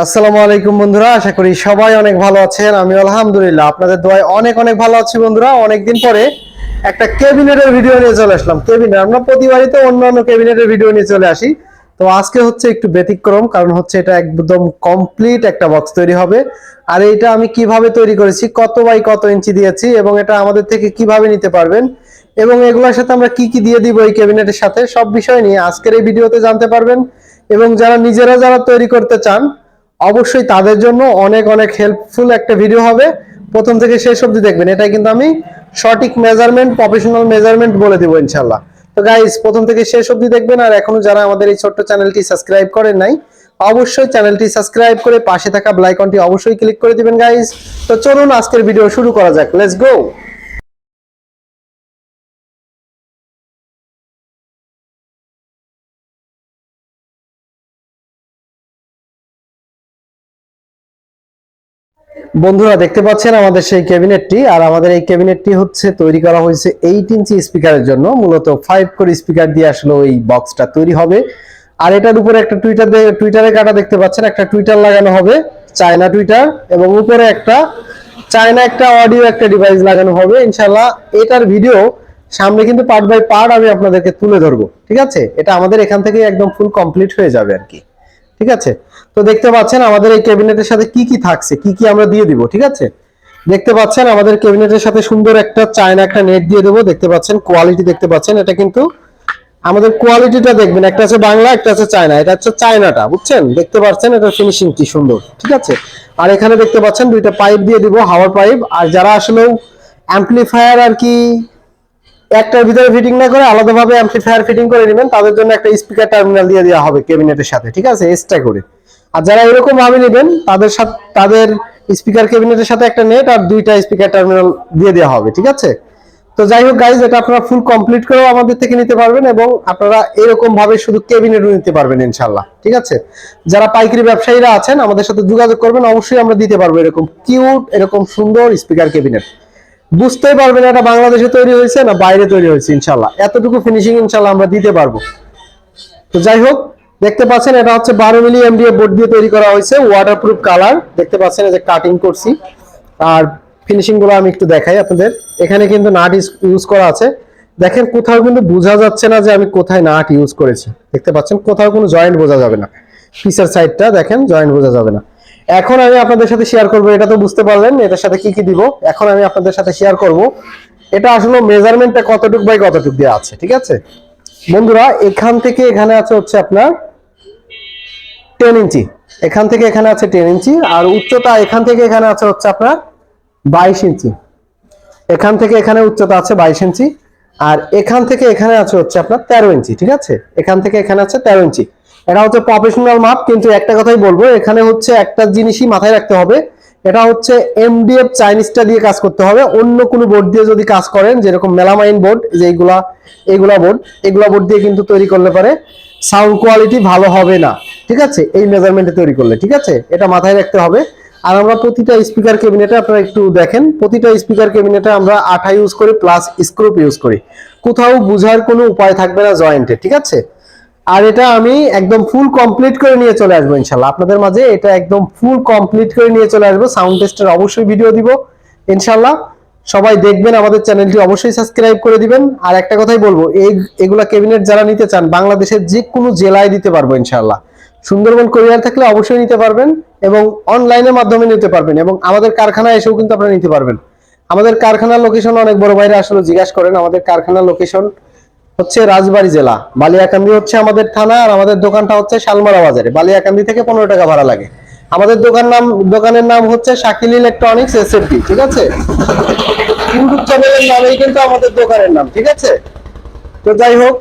আসসালামু আলাইকুম বন্ধুরা, আশা করি সবাই অনেক ভালো আছেন। আমি আলহামদুলিল্লাহ আপনাদের দোয়ায় অনেক অনেক ভালো আছি বন্ধুরা। অনেকদিন পরে একটা ক্যাবিনেটের ভিডিও নিয়ে চলে আসলাম। ক্যাবিনেট, আমরা প্রতিবারই তো অন্যান্য ক্যাবিনেটের ভিডিও নিয়ে চলে আসি। তো আজকে হচ্ছে একটু ব্যতিক্রম, কারণ হচ্ছে এটা একদম কমপ্লিট একটা বক্স তৈরি হবে। আর এটা আমি কীভাবে তৈরি করেছি, কত বাই কত ইঞ্চি দিয়েছি, এবং এটা আমাদের থেকে কীভাবে নিতে পারবেন, এবং এগুলোর সাথে আমরা কি কি দিয়ে দিব এই ক্যাবিনেটের সাথে, সব বিষয় নিয়ে আজকের এই ভিডিওতে জানতে পারবেন। এবং যারা নিজেরা যারা তৈরি করতে চান অবশ্যই তাদের জন্য অনেক অনেক হেল্পফুল একটা ভিডিও হবে। প্রথম থেকে শেষ অবধি দেখবেন। এটা কিন্তু আমি সঠিক মেজারমেন্ট প্রফেশনাল মেজারমেন্ট বলে দিব ইনশাল্লাহ তো গাইস প্রথম থেকে শেষ অবধি দেখবেন। আর এখনও যারা আমাদের এই ছোট্ট চ্যানেলটি সাবস্ক্রাইব করেন নাই, অবশ্যই চ্যানেলটি সাবস্ক্রাইব করে পাশে থাকা বেল আইকনটি অবশ্যই ক্লিক করে দিবেন গাইস তো চলুন আজকের ভিডিও শুরু করা যাক। লেটস গো বন্ধুরা, দেখতে পাচ্ছেন আমাদের সেই ক্যাবিনেটটি, আর আমাদের এই ক্যাবিনেটটি হচ্ছে তৈরি করা হয়েছে এইট ইঞ্চি স্পিকারের জন্য। মূলত ফাইভ করে স্পিকার দিয়ে আসলে ওই বক্সটা তৈরি হবে। আর এটার উপরে একটা টুইটার টুইটারে কাটা দেখতে পাচ্ছেন, একটা টুইটার লাগানো হবে চায়না টুইটার এবং উপরে একটা চায়না একটা অডিও একটা ডিভাইস লাগানো হবে। ইনশাল্লাহ এটার ভিডিও সামনে কিন্তু পার্ট বাই পার্ট আমি আপনাদেরকে তুলে ধরবো। ঠিক আছে? এটা আমাদের এখান থেকে একদম ফুল কমপ্লিট হয়ে যাবে আর কি। ঠিক আছে? তো দেখতে পাচ্ছেন আমাদের এই ক্যাবিনেটের সাথে কি কি থাকছে, কি কি আমরা দিয়ে দিব, ঠিক আছে? দেখতে পাচ্ছেন আমাদের ক্যাবিনেটের সাথে সুন্দর একটা চায়না একটা নেট দিয়ে দেবো, দেখতে পাচ্ছেন কোয়ালিটি দেখতে পাচ্ছেন, এটা কিন্তু আমাদের কোয়ালিটিটা দেখবেন, একটা আছে বাংলা, একটা আছে চায়না, এটা হচ্ছে চায়নাটা, বুঝছেন? দেখতে পাচ্ছেন এটা ফিনিশিং কি সুন্দর, ঠিক আছে? আর এখানে দেখতে পাচ্ছেন দুইটা পাইপ দিয়ে দিব, হাওয়ার পাইপ, আর যারা আসলেও অ্যাম্পলিফায়ার আর কি একটার ভিতরে ফিটিং না করে আলাদাভাবে অ্যাম্পলিফায়ার ফিটিং করে নেবেন, তাদের জন্য একটা স্পিকার টার্মিনাল দিয়ে দেওয়া হবে ক্যাবিনেটের সাথে, ঠিক আছে? এক্সট্রা করে। আর যারা এরকম ভাবে নেবেন, তাদের সাথে, তাদের স্পিকার ক্যাবিনেটের সাথে একটা নেট আর দুইটা স্পিকার টার্মিনাল দিয়ে দেওয়া হবে, ঠিক আছে? তো যাই হোক গাইজ এটা আপনারা ফুল কমপ্লিট করেও আমাদের থেকে নিতে পারবেন এবং আপনারা এরকম ভাবে শুধু ক্যাবিনেটও নিতে পারবেন ইনশাল্লাহ ঠিক আছে? যারা পাইকারি ব্যবসায়ীরা আছেন, আমাদের সাথে যোগাযোগ করবেন, অবশ্যই আমরা দিতে পারব এরকম কিউট এরকম সুন্দর স্পিকার ক্যাবিনেট বুঝতেই পারবেন এটা বাংলাদেশে তৈরি হয়েছে না বাইরে তৈরি হয়েছে, ইনশাল্লাহ। এতটুকু ফিনিশিং ইনশাল্লাহ আমরা দিতে পারব। তো যাই হোক, দেখতে পাচ্ছেন এটা হচ্ছে বারো মিলি এমডিএফ বোর্ড দিয়ে তৈরি করা হয়েছে ওয়াটারপ্রুফ কালার দেখতে পাচ্ছেন যে কাটিং করছি। আর ফিনিশিংগুলো আমি একটু দেখাই আপনাদের। এখানে কিন্তু নাট ইউজ করা আছে। দেখেন, কোথাও কিন্তু বোঝা যাচ্ছে না যে আমি কোথায় নাট ইউজ করেছি। দেখতে পাচ্ছেন, কোথাও কোনো জয়েন্ট বোঝা যাবে না। পিসের সাইডটা দেখেন জয়েন্ট বোঝা যাবে না। এখন আমি আপনাদের সাথে শেয়ার করব, এটা তো বুঝতে পারলেন, এটার সাথে কি কি দিব? এখন আমি আপনাদের সাথে শেয়ার করব। এটা আসলে মেজারমেন্টটা কতটুক বাই কতটুক দেওয়া আছে, ঠিক আছে? বন্ধুরা, এখান থেকে এখানে আছে হচ্ছে আপনার টেন ইঞ্চি। এখান থেকে এখানে আছে টেন ইঞ্চি, আর উচ্চতা এখান থেকে এখানে আছে হচ্ছে আপনার বাইশ ইঞ্চি। এখান থেকে এখানে উচ্চতা আছে বাইশ ইঞ্চি, আর এখান থেকে এখানে আছে হচ্ছে আপনার তেরো ইঞ্চি, ঠিক আছে? এখান থেকে এখানে আছে তেরো ইঞ্চি। এটা হচ্ছে প্রফেশনাল মাপ কিন্তু একটা কথাই বলব, এখানে হচ্ছে একটা জিনিসই মাথায় রাখতে হবে, এটা হচ্ছে এমডিএফ চাইনিজটা দিয়ে কাজ করতে হবে, অন্য কোনো বোর্ড দিয়ে যদি কাজ করেন, যেরকম মেলামাইন বোর্ড যে এইগুলা এইগুলা বোর্ড এগুলা বোর্ড দিয়ে কিন্তু তৈরি করলে পারে সাউন্ড কোয়ালিটি ভালো হবে না, ঠিক আছে? এই মেজারমেন্টে তৈরি করলে, ঠিক আছে? এটা মাথায় রাখতে হবে। আর আমরা প্রতিটা স্পিকার ক্যাবিনেটে আপনারা একটু দেখেন, প্রতিটা স্পিকার ক্যাবিনেটে আমরা আঠা ইউজ করি প্লাস স্ক্রুপ ইউজ করি। কোথাও বুঝার কোনো উপায় থাকবে না জয়েন্টে ঠিক আছে? আর এটা আমি একদম ফুল কমপ্লিট করে নিয়ে চলে আসব ইনশাল্লাহ আপনাদের মাঝে এটা একদম ফুল কমপ্লিট করে নিয়ে চলে আসব। সাউন্ড টেস্টের অবশ্যই ভিডিও দিব। ইনশাল্লাহ সবাই দেখবেন আমাদের চ্যানেলটি অবশ্যই সাবস্ক্রাইব করে দিবেন। আর একটা কথাই বলব, এই, এগুলা ক্যাবিনেট যারা নিতে চান, বাংলাদেশের যে কোনো জেলায় দিতে পারব ইনশাল্লাহ সুন্দরবন কোরিয়ার থাকলে অবশ্যই নিতে পারবেন এবং অনলাইনের মাধ্যমে নিতে পারবেন এবং আমাদের কারখানায় এসেও কিন্তু আপনারা নিতে পারবেন। আমাদের কারখানার লোকেশন অনেক বড় বাইরে আসলে জিজ্ঞাসা করেন, আমাদের কারখানার লোকেশন হচ্ছে রাজবাড়ী জেলা। বালিয়াকান্দি হচ্ছে আমাদের থানা আর আমাদের দোকানটা হচ্ছে শালমারা বাজারে। বালিয়াকান্দি থেকে পনেরো টাকা ভাড়া লাগে। আমাদের দোকান নাম, দোকানের নাম হচ্ছে শাকিল ইলেকট্রনিক্স এসএফডি ঠিক আছে? ইউটিউব চ্যানেলের নামেই কিন্তু আমাদের দোকানের নাম, ঠিক আছে? তো যাই হোক,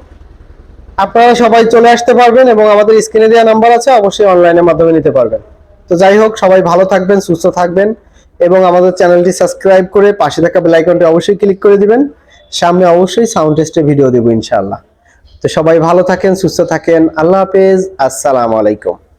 আপনারা সবাই চলে আসতে পারবেন এবং আমাদের স্ক্রিনে দেওয়া নাম্বার আছে, অবশ্যই অনলাইনের মাধ্যমে নিতে পারবেন। তো যাই হোক, সবাই ভালো থাকবেন, সুস্থ থাকবেন এবং আমাদের চ্যানেলটি সাবস্ক্রাইব করে পাশে থাকা বেল আইকনটি অবশ্যই ক্লিক করে দিবেন। সামনে অবশ্যই সাউন্ড টেস্টের ভিডিও দেবো ইনশাল্লাহ তো সবাই ভালো থাকেন, সুস্থ থাকেন। আল্লাহ হাফেজ। আসসালামু আলাইকুম।